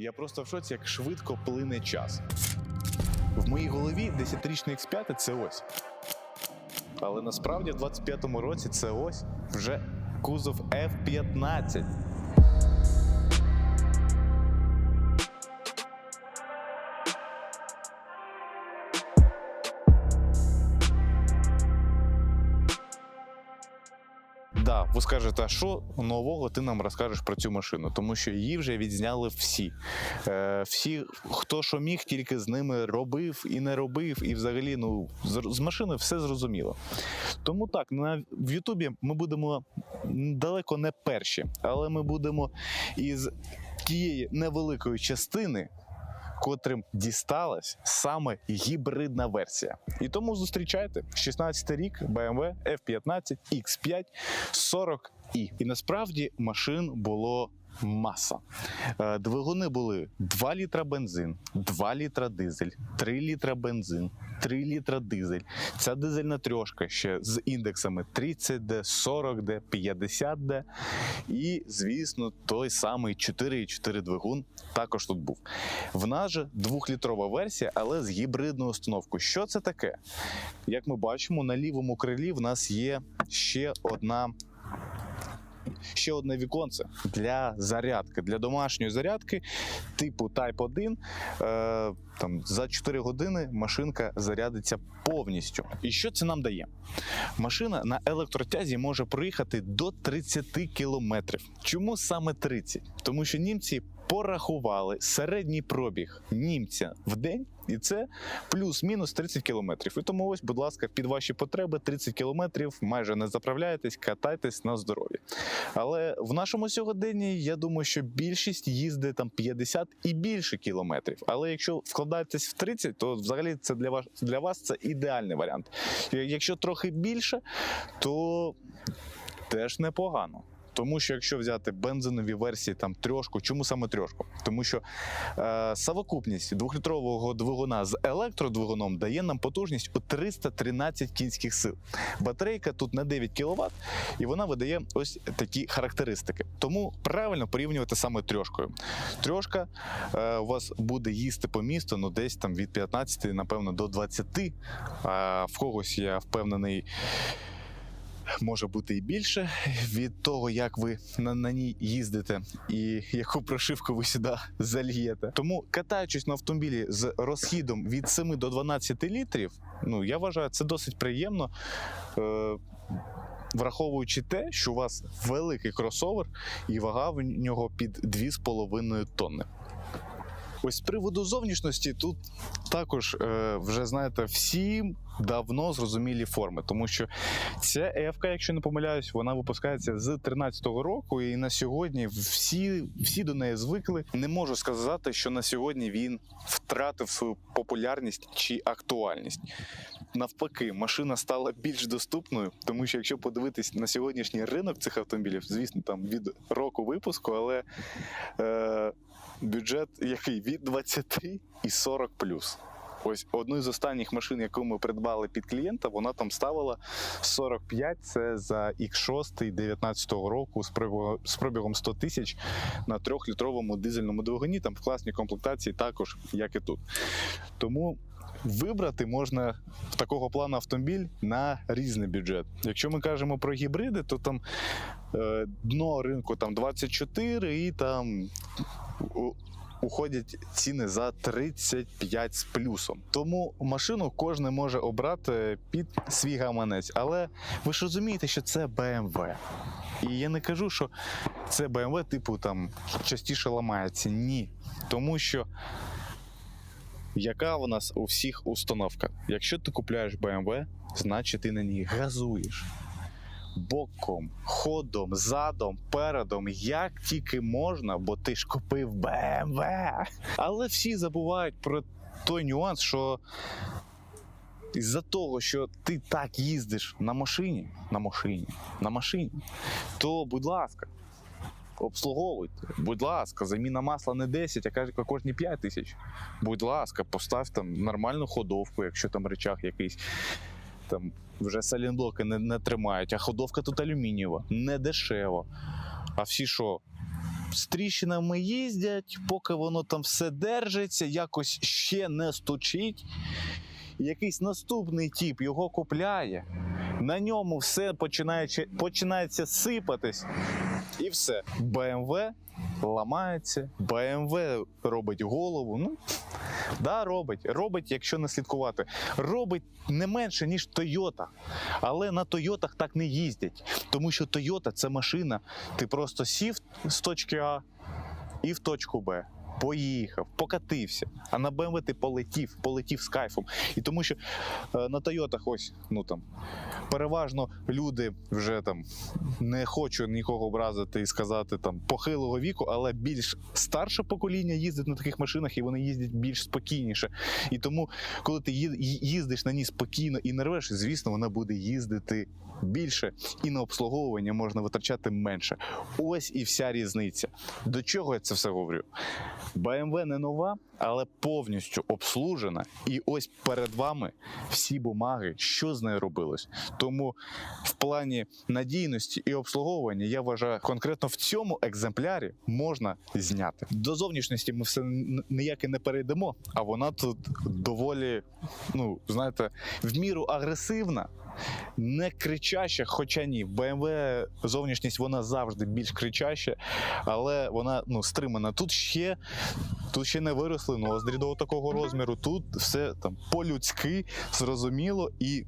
Я просто в шоці, як швидко плине час. В моїй голові 10-річний X5 це ось. Але насправді в 25-му році це ось вже кузов F-15. Скажете, а що нового ти нам розкажеш про цю машину? Тому що її вже відзняли всі. Е, всі, хто що міг, тільки з ними робив і не робив, і взагалі ну, з, машиною все зрозуміло. Тому так, на, в Ютубі ми будемо далеко не перші, але ми будемо із тієї невеликої частини. Котрим дісталась саме гібридна версія. І тому зустрічайте 16 рік BMW F15 X5 40i. І насправді машин було маса. Е, Двигуни були 2 літра бензин, 2 літра дизель, 3 літра бензин, 3 літра дизель. Ця дизельна трьошка ще з індексами 30D, 40D, 50D. І, звісно, той самий 4,4 двигун також тут був. В нас же двохлітрова версія, але з гібридною установкою. Що це таке? Як ми бачимо, на лівому крилі в нас є ще одна. Ще одне віконце для зарядки, для домашньої зарядки типу Type 1. Е, там, за 4 години машинка зарядиться повністю. І що це нам дає? Машина на електротязі може проїхати до 30 кілометрів. Чому саме 30? Тому що німці порахували середній пробіг німця в день, і це плюс-мінус 30 кілометрів. І тому ось, будь ласка, під ваші потреби 30 кілометрів, майже не заправляєтесь, катайтесь на здоров'я. Але в нашому сьогоденні я думаю, що більшість їздить там 50 і більше кілометрів. Але якщо вкладаєтесь в 30, то взагалі це для вас для вас це ідеальний варіант. Якщо трохи більше, то теж непогано. Тому що якщо взяти бензинові версії, там трьошку, чому саме трьошку? Тому що е, совокупність двохлітрового двигуна з електродвигуном дає нам потужність у 313 кінських сил. Батарейка тут на 9 кВт, і вона видає ось такі характеристики. Тому правильно порівнювати саме трьошкою. Трьошка е, у вас буде їсти по місту, ну десь там від 15, напевно, до 20. А в когось я впевнений може бути і більше від того, як ви на, на ній їздите і яку прошивку ви сюди зальєте. Тому катаючись на автомобілі з розхідом від 7 до 12 літрів, ну я вважаю, це досить приємно. Е, Враховуючи те, що у вас великий кросовер і вага в нього під 2,5 тонни. Ось з приводу зовнішності тут також е, вже знаєте всі давно зрозумілі форми, тому що ця ефка, якщо не помиляюсь, вона випускається з 13-го року, і на сьогодні всі, всі до неї звикли. Не можу сказати, що на сьогодні він втратив свою популярність чи актуальність. Навпаки, машина стала більш доступною, тому що якщо подивитись на сьогоднішній ринок цих автомобілів, звісно, там від року випуску, але е, бюджет який від 20 і 40 плюс. Ось одну з останніх машин, яку ми придбали під клієнта, вона там ставила 45, це за X6 19-го року з пробігом, з пробігом 100 тисяч на трьохлітровому дизельному двигуні, там в класній комплектації також, як і тут. Тому вибрати можна в такого плану автомобіль на різний бюджет. Якщо ми кажемо про гібриди, то там е, дно ринку там 24 і там. Уходять ціни за 35 з плюсом. Тому машину кожен може обрати під свій гаманець. Але ви ж розумієте, що це BMW. І я не кажу, що це BMW, типу, там частіше ламається. Ні. Тому що яка в нас у всіх установка? Якщо ти купляєш BMW, значить ти на ній газуєш. Боком, ходом, задом, передом, як тільки можна, бо ти ж купив BMW. Але всі забувають про той нюанс, що із-за того, що ти так їздиш на машині, на машині, на машині, то будь ласка, обслуговуйте. Будь ласка, заміна масла не 10, а кожні 5 тисяч. Будь ласка, постав там нормальну ходовку, якщо там речах якийсь. Там вже салінблоки не, не тримають, а ходовка тут алюмінієва, не дешево. А всі що? з тріщинами їздять, поки воно там все держиться, якось ще не стучить. Якийсь наступний тіп його купляє, на ньому все починаючи, починається сипатись, і все. BMW ламається, BMW робить голову. Ну, да, робить. Робить, якщо не слідкувати. Робить не менше, ніж Toyota. Але на Тойотах так не їздять. Тому що Toyota це машина. Ти просто сів з точки А і в точку Б. Поїхав, покатився. А на BMW ти полетів, полетів з кайфом. І тому що е, на Тойотах ось, ну там, переважно люди вже там не хочу нікого образити і сказати там похилого віку, але більш старше покоління їздить на таких машинах і вони їздять більш спокійніше. І тому, коли ти їздиш на ній спокійно і не рвеш, звісно, вона буде їздити більше, і на обслуговування можна витрачати менше. Ось і вся різниця. До чого я це все говорю? BMW не нова, але повністю обслужена. І ось перед вами всі бумаги, що з нею робилось. Тому в плані надійності і обслуговування я вважаю, конкретно в цьому екземплярі можна зняти. До зовнішності ми все ніяк і не перейдемо, а вона тут доволі, ну знаєте, в міру агресивна. Не кричаща, хоча ні, в BMW зовнішність вона завжди більш кричаща, але вона ну стримана. Тут ще тут ще не виросли ноздрі до такого розміру. Тут все там по-людськи зрозуміло і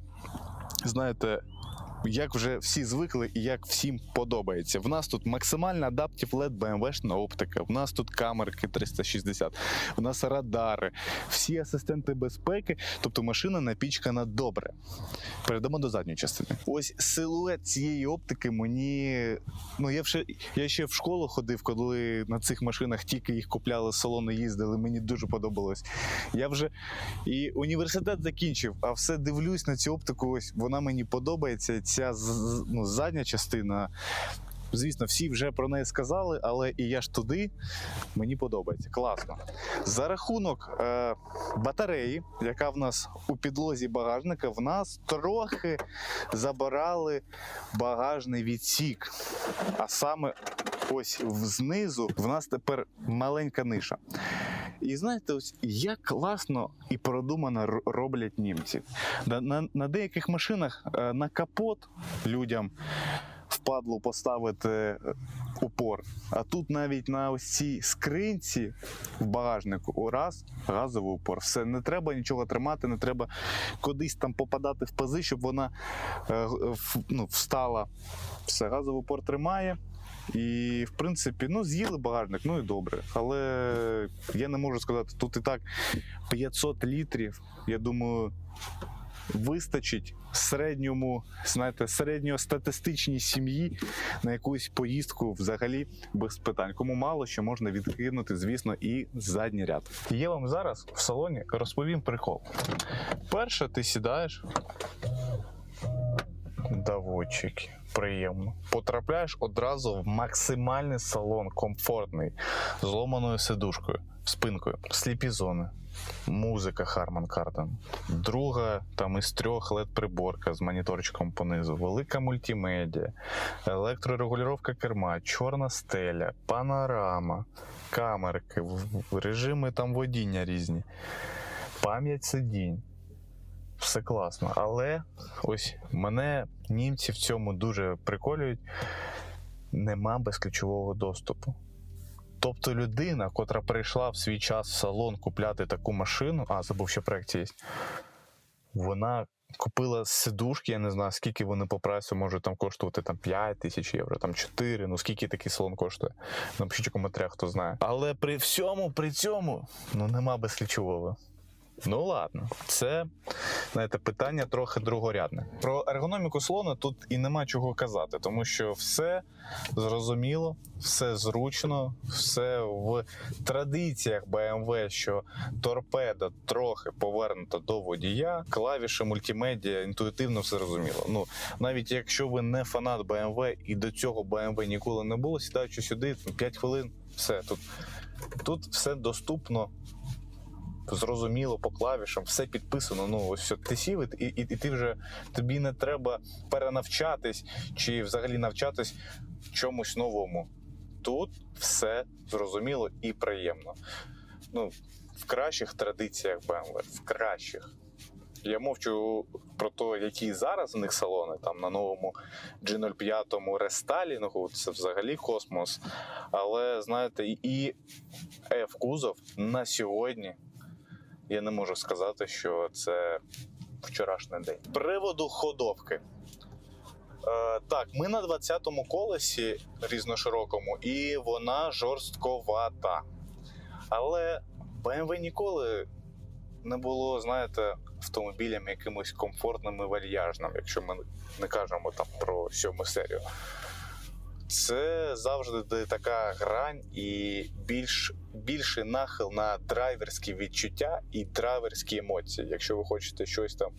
знаєте. Як вже всі звикли і як всім подобається. В нас тут максимальна адаптів LED BMW-шна оптика. В нас тут камерки 360, в нас радари, всі асистенти безпеки. Тобто машина напічкана добре. Перейдемо до задньої частини. Ось силует цієї оптики мені. Ну я ще я ще в школу ходив, коли на цих машинах тільки їх купляли з салону, їздили. Мені дуже подобалось. Я вже і університет закінчив, а все дивлюсь на цю оптику. Ось вона мені подобається. Ця ну, задня частина. Звісно, всі вже про неї сказали, але і я ж туди мені подобається. Класно. За рахунок е, батареї, яка в нас у підлозі багажника, в нас трохи забирали багажний відсік. А саме ось знизу в нас тепер маленька ниша. І знаєте, ось як класно і продумано роблять німці. На, на, деяких машинах е, на капот людям впадло поставити е, упор. А тут навіть на ось цій скринці в багажнику раз газовий упор. Все, не треба нічого тримати, не треба кудись там попадати в пази, щоб вона е, ну, встала. Все, газовий упор тримає. І, в принципі, ну, з'їли багажник, ну і добре. Але я не можу сказати, тут і так 500 літрів. Я думаю, вистачить середньому, знаєте, середньостатистичній сім'ї на якусь поїздку взагалі без питань. Кому мало, що можна відкинути, звісно, і задній ряд. Я вам зараз в салоні розповім прикол. Перше, ти сідаєш. Давочики, приємно. Потрапляєш одразу в максимальний салон, комфортний, з ломаною сидушкою, спинкою, сліпі зони, музика Harman Kardon. Друга там із трьох led приборка з моніторчиком понизу, велика мультимедіа, електрорегулювання керма, чорна стеля, панорама, камерки, режими там водіння різні, пам'ять сидінь. Все класно, але ось мене німці в цьому дуже приколюють. Нема безключового доступу. Тобто людина, котра прийшла в свій час в салон купляти таку машину, а забув, що проект є, вона купила сидушки, я не знаю, скільки вони по прайсу можуть там коштувати там 5 тисяч євро, там 4, ну скільки такий салон коштує. Напишіть у коментарях, хто знає. Але при всьому, при цьому, ну нема безключового. Ну ладно, це знаєте, питання трохи другорядне. Про ергономіку салону тут і нема чого казати, тому що все зрозуміло, все зручно, все в традиціях BMW, що торпеда трохи повернута до водія, клавіші мультимедіа, інтуїтивно все зрозуміло. Ну навіть якщо ви не фанат BMW і до цього BMW ніколи не було, сідаючи сюди 5 хвилин, все тут. Тут все доступно зрозуміло по клавішам, все підписано. Ну ось все, ти сів і, і, і ти вже тобі не треба перенавчатись чи взагалі навчатись чомусь новому. Тут все зрозуміло і приємно. Ну, в кращих традиціях BMW, в кращих. Я мовчу про те, які зараз у них салони, там на новому G05 рестайлінгу, це взагалі космос. Але знаєте, і F кузов на сьогодні я не можу сказати, що це вчорашній день. Приводу ходовки. Е, так, ми на 20-му колесі різноширокому, і вона жорстковата. Але BMW ніколи не було, знаєте, автомобілем якимось комфортним і вальяжним, якщо ми не кажемо там про сьому серію. Це завжди така грань і більш, більший нахил на драйверські відчуття і драйверські емоції. Якщо ви хочете щось там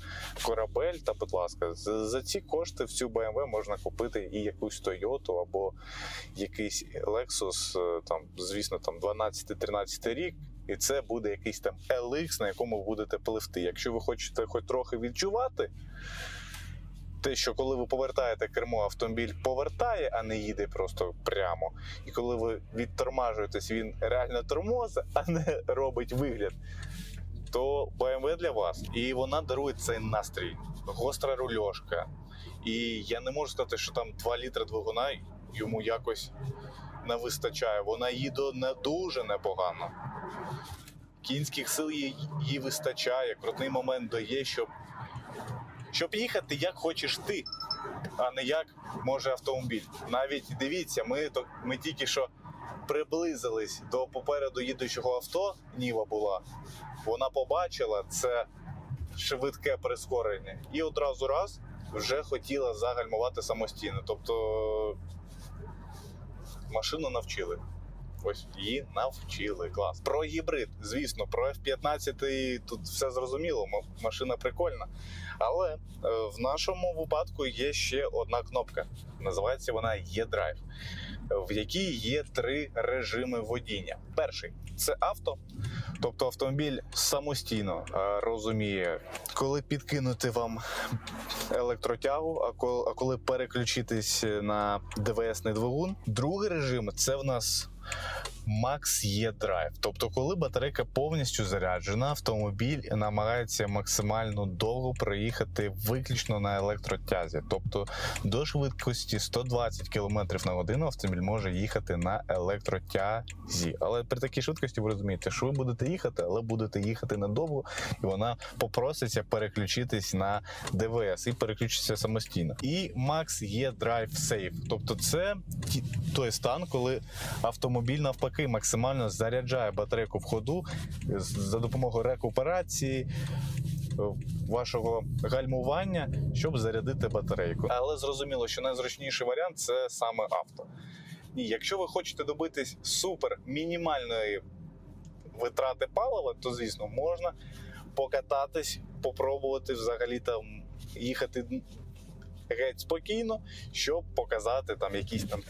корабель, та будь ласка, за, ці кошти в цю BMW можна купити і якусь Toyota або якийсь Lexus, е, там, звісно, там 12-13 рік. І це буде якийсь там LX, на якому будете пливти. Якщо ви хочете хоч трохи відчувати, те, що коли ви повертаєте кермо, автомобіль повертає, а не їде просто прямо. І коли ви відтормажуєтесь, він реально тормозить, а не робить вигляд. То BMW для вас. І вона дарує цей настрій, гостра рульошка. І я не можу сказати, що там 2 літри двигуна йому якось не вистачає. Вона їде не дуже непогано. Кінських сил їй вистачає, крутний момент дає, щоб, щоб їхати як хочеш ти, а не як може автомобіль. Навіть дивіться, ми, то- ми тільки що приблизились до попереду їдучого авто, Ніва була. Вона побачила це швидке прискорення і одразу раз вже хотіла загальмувати самостійно. Тобто машину навчили. Ось її навчили. Клас. Про гібрид, звісно, про F-15 тут все зрозуміло, машина прикольна. Але е, в нашому випадку є ще одна кнопка. Називається вона E-Drive, в якій є три режими водіння. Перший це авто, тобто автомобіль самостійно е, розуміє, коли підкинути вам електротягу, а коли, переключитись на ДВС-двигун. Другий режим це в нас Max E Drive. Тобто, коли батарейка повністю заряджена, автомобіль намагається максимально довго проїхати виключно на електротязі. Тобто до швидкості 120 км на годину автомобіль може їхати на електротязі. Але при такій швидкості ви розумієте, що ви будете їхати, але будете їхати недовго, і вона попроситься переключитись на ДВС і переключиться самостійно. І Max E Drive Safe. Тобто, це той стан, коли автомобіль навпаки максимально заряджає батарейку в ходу за допомогою рекуперації. е, Вашого гальмування, щоб зарядити батарейку. Але зрозуміло, що найзручніший варіант це саме авто. І якщо ви хочете добитись супер мінімальної витрати палива, то звісно можна покататись, попробувати взагалі там їхати геть спокійно, щоб показати там якісь там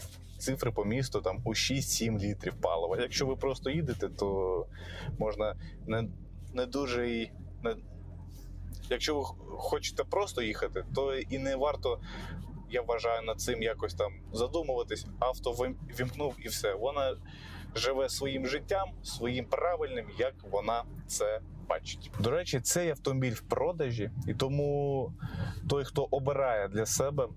цифри по місту там у 6-7 літрів палива. Якщо ви просто їдете, то можна не, не дуже і не. Якщо ви хочете просто їхати, то і не варто, я вважаю, над цим якось там задумуватись. Авто вімкнув і все. Вона живе своїм життям, своїм правильним, як вона це бачить. До речі, цей автомобіль в продажі, і тому той, хто обирає для себе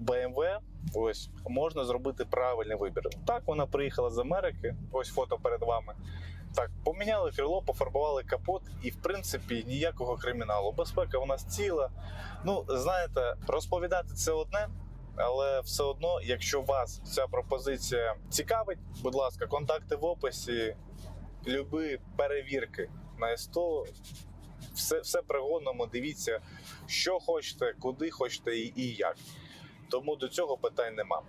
BMW, ось можна зробити правильний вибір. Так, вона приїхала з Америки. Ось фото перед вами. Так, поміняли крило, пофарбували капот, і в принципі ніякого криміналу. Безпека у нас ціла. Ну, знаєте, розповідати це одне. Але все одно, якщо вас ця пропозиція цікавить, будь ласка, контакти в описі, люби перевірки на СТО, все, все пригодному, дивіться, що хочете, куди хочете і, і як. Тому до цього питань нема.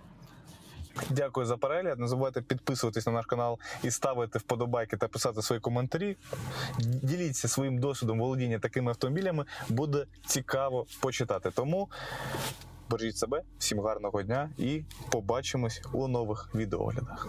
Дякую за перегляд. Не забувайте підписуватись на наш канал і ставити вподобайки та писати свої коментарі. Діліться своїм досвідом володіння такими автомобілями. Буде цікаво почитати. Тому бережіть себе, всім гарного дня і побачимось у нових відеоглядах.